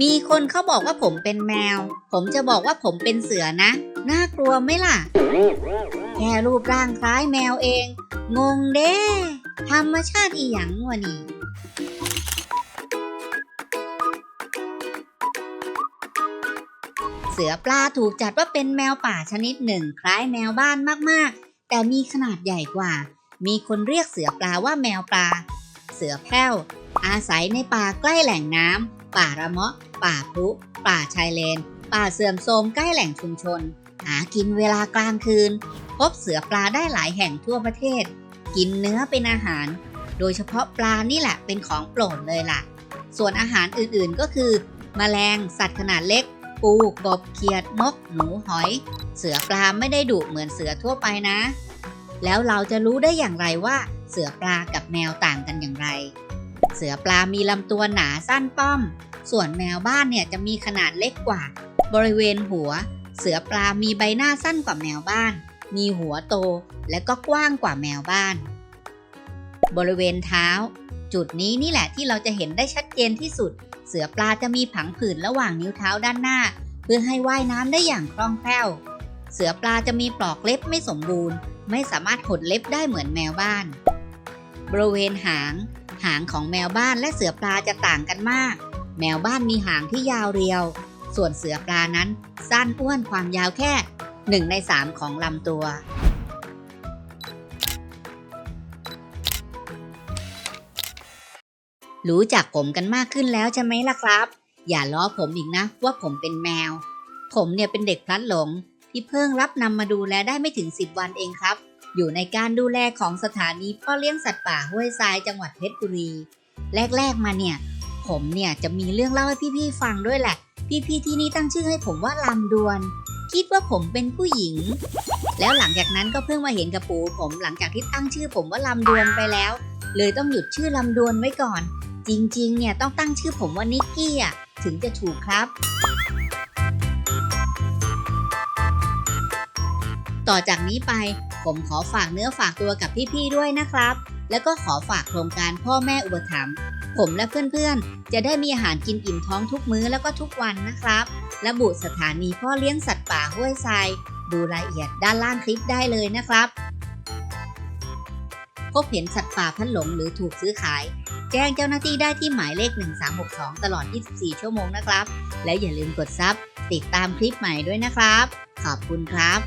มีคนเขาบอกว่าผมเป็นแมว ผมจะบอกว่าผมเป็นเสือนะ น่ากลัวไหมล่ะ แค่รูปร่างคล้ายแมวเอง งงเด้ ธรรมชาติอีหยังวะนี่เสือปลาถูกจัดว่าเป็นแมวป่าชนิดหนึ่ง คล้ายแมวบ้านมากๆ แต่มีขนาดใหญ่กว่า มีคนเรียกเสือปลาว่าแมวปลา เสือแพ้วอาศัยในป่าใกล้แหล่งน้ำ ป่าระเมาะ ป่าพรุป่าชายเลน ป่าเสื่อมโทรมใกล้แหล่งชุมชน หากินเวลากลางคืน พบเสือปลาได้หลายแห่งทั่วประเทศ กินเนื้อเป็นอาหาร โดยเฉพาะปลานี่แหละเป็นของโปรดเลยล่ะ ส่วนอาหารอื่นๆก็คือแมลง สัตว์ขนาดเล็ก ปูกบเขียดมก หนูหอย เสือปลาไม่ได้ดุเหมือนเสือทั่วไปนะ แล้วเราจะรู้ได้อย่างไรว่าเสือปลากับแมวต่างกันอย่างไร เสือปลามีลำตัวหนาสั้นป้อม ส่วนแมวบ้านเนี่ยจะมีขนาดเล็กกว่า บริเวณหัว เสือปลามีใบหน้าสั้นกว่าแมวบ้าน มีหัวโตและก็กว้างกว่าแมวบ้าน บริเวณเท้า จุดนี้นี่แหละที่เราจะเห็นได้ชัดเจนที่สุด เสือปลาจะมีผังผืดระหว่างนิ้วเท้าด้านหน้า เพื่อให้ว่ายน้ำได้อย่างคล่องแคล่ว เสือปลาจะมีปลอกเล็บไม่สมบูรณ์ ไม่สามารถหดเล็บได้เหมือนแมวบ้านบริเวณหาง หางของแมวบ้านและเสือปลาจะต่างกันมาก แมวบ้านมีหางที่ยาวเรียว ส่วนเสือปลานั้นสั้นอ้วนความยาวแค่หนึ่งในสามของลำตัว รู้จักผมกันมากขึ้นแล้วใช่ไหมล่ะครับ อย่าล้อผมอีกนะว่าผมเป็นแมว ผมเนี่ยเป็นเด็กพลัดหลงที่เพิ่งรับนำมาดูแลได้ไม่ถึง10วันเองครับ อยู่ในการดูแลของสถานีพ่อเลี้ยงสัตว์ป่าห้วยทรายจังหวัดเพชรบุรี แรกๆมาเนี่ย ผมเนี่ยจะมีเรื่องเล่าให้พี่ๆฟังด้วยแหละ พี่ๆที่นี่ตั้งชื่อให้ผมว่าลำดวน คิดว่าผมเป็นผู้หญิง แล้วหลังจากนั้นก็เพิ่งมาเห็นกับปูผมหลังจากที่ตั้งชื่อผมว่าลำดวนไปแล้ว เลยต้องหยุดชื่อลำดวนไว้ก่อน จริงๆ เนี่ยต้องตั้งชื่อผมว่านิกกี้อะถึงจะถูกครับต่อจากนี้ไป ผมขอฝากเนื้อฝากตัวกับพี่ๆด้วยนะครับ แล้วก็ขอฝากโครงการพ่อแม่อุปถัมภ์ผมและเพื่อนๆ จะได้มีอาหารกินอิ่มท้องทุกมื้อแล้วก็ทุกวันนะครับ ระบุสถานีพ่อเลี้ยงสัตว์ป่าห้วยทราย ดูรายละเอียดด้านล่างคลิปได้เลยนะครับ พบเห็นสัตว์ป่าพันหลงหรือถูกซื้อขาย แจ้งเจ้าหน้าที่ได้ที่หมายเลข 1362 ตลอด 24 ชั่วโมงนะครับ และอย่าลืมกดซับติดตามคลิปใหม่ด้วยนะครับ ขอบคุณครับ